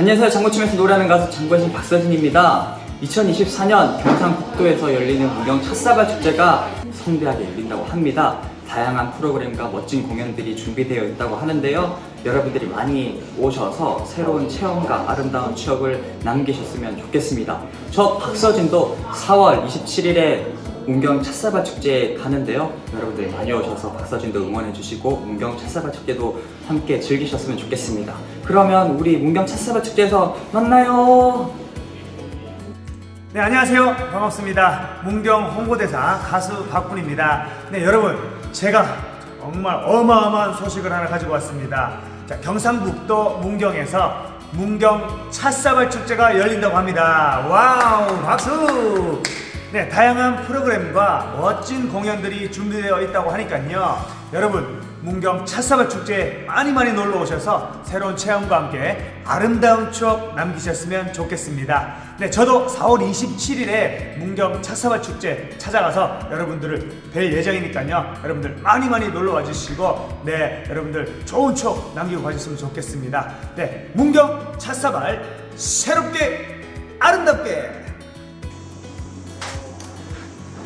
안녕하세요. 장구춤에서 노래하는 가수 장구신 박서진입니다. 2024년 경상북도에서 열리는 무경 첫사발 축제가 성대하게 열린다고 합니다. 다양한 프로그램과 멋진 공연들이 준비되어 있다고 하는데요. 여러분들이 많이 오셔서 새로운 체험과 아름다운 추억을 남기셨으면 좋겠습니다. 저 박서진도 4월 27일에 문경 찻사발 축제에 가는데요. 여러분들이 많이 오셔서 박서진도 응원해 주시고 문경 찻사발 축제도 함께 즐기셨으면 좋겠습니다. 그러면 우리 문경 찻사발 축제에서 만나요. 네, 안녕하세요. 반갑습니다. 문경 홍보대사 가수 박군입니다. 네, 여러분, 제가 정말 어마어마한 소식을 하나 가지고 왔습니다. 자, 경상북도 문경에서 문경 찻사발 축제가 열린다고 합니다. 와우, 박수! 네, 다양한 프로그램과 멋진 공연들이 준비되어 있다고 하니까요. 여러분, 문경 찻사발 축제에 많이 많이 놀러 오셔서 새로운 체험과 함께 아름다운 추억 남기셨으면 좋겠습니다. 네, 저도 4월 27일에 문경 찻사발 축제 찾아가서 여러분들을 뵐 예정이니까요. 여러분들 많이 많이 놀러 와 주시고, 네, 여러분들 좋은 추억 남기고 가셨으면 좋겠습니다. 네, 문경 찻사발 새롭게 아름답게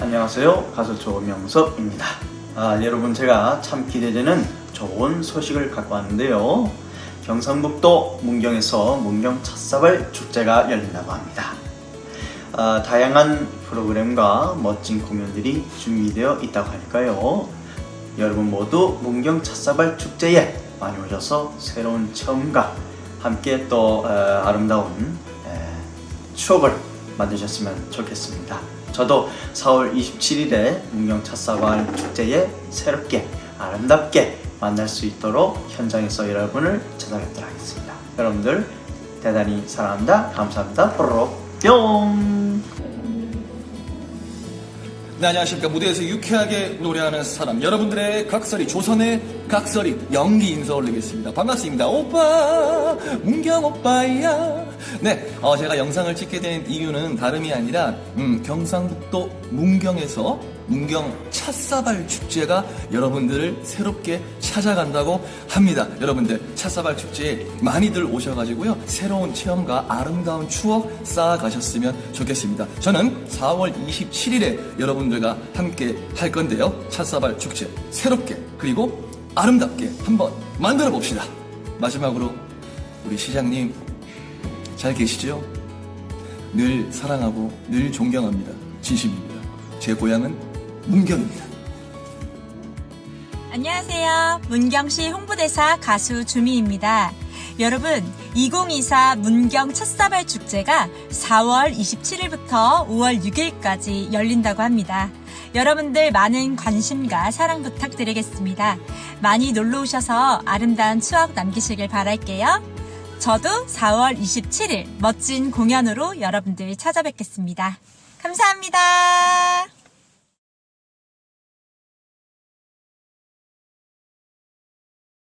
안녕하세요. 가수 조명섭입니다. 아, 여러분 제가 참 기대되는 좋은 소식을 갖고 왔는데요. 경상북도 문경에서 문경 찻사발 축제가 열린다고 합니다. 아, 다양한 프로그램과 멋진 공연들이 준비되어 있다고 하니까요. 여러분 모두 문경 찻사발 축제에 많이 오셔서 새로운 체험과 함께 또 어, 아름다운 에, 추억을 만드셨으면 좋겠습니다. 저도 4월 27일에 문경 찻사발 축제에 새롭게 아름답게 만날 수 있도록 현장에서 여러분을 찾아뵙도록 하겠습니다. 여러분들 대단히 사랑합니다. 감사합니다. 뽀로로 뿅! 네, 안녕하십니까. 무대에서 유쾌하게 노래하는 사람. 여러분들의 각설이, 조선의 각설이, 연기 인사 올리겠습니다. 반갑습니다. 오빠, 문경 오빠야. 네, 어, 제가 영상을 찍게 된 이유는 다름이 아니라, 음, 경상북도 문경에서 문경 찻사발 축제가 여러분들을 새롭게 찾아간다고 합니다. 여러분들 찻사발 축제에 많이들 오셔가지고요 새로운 체험과 아름다운 추억 쌓아가셨으면 좋겠습니다. 저는 4월 27일에 여러분들과 함께 할 건데요 찻사발 축제 새롭게 그리고 아름답게 한번 만들어 봅시다. 마지막으로 우리 시장님 잘 계시죠? 늘 사랑하고 늘 존경합니다. 진심입니다. 제 고향은 문경입니다. 안녕하세요. 문경시 홍보대사 가수 주미입니다. 여러분, 2024 문경 첫사발 축제가 4월 27일부터 5월 6일까지 열린다고 합니다. 여러분들 많은 관심과 사랑 부탁드리겠습니다. 많이 놀러 오셔서 아름다운 추억 남기시길 바랄게요. 저도 4월 27일 멋진 공연으로 여러분들 찾아뵙겠습니다. 감사합니다.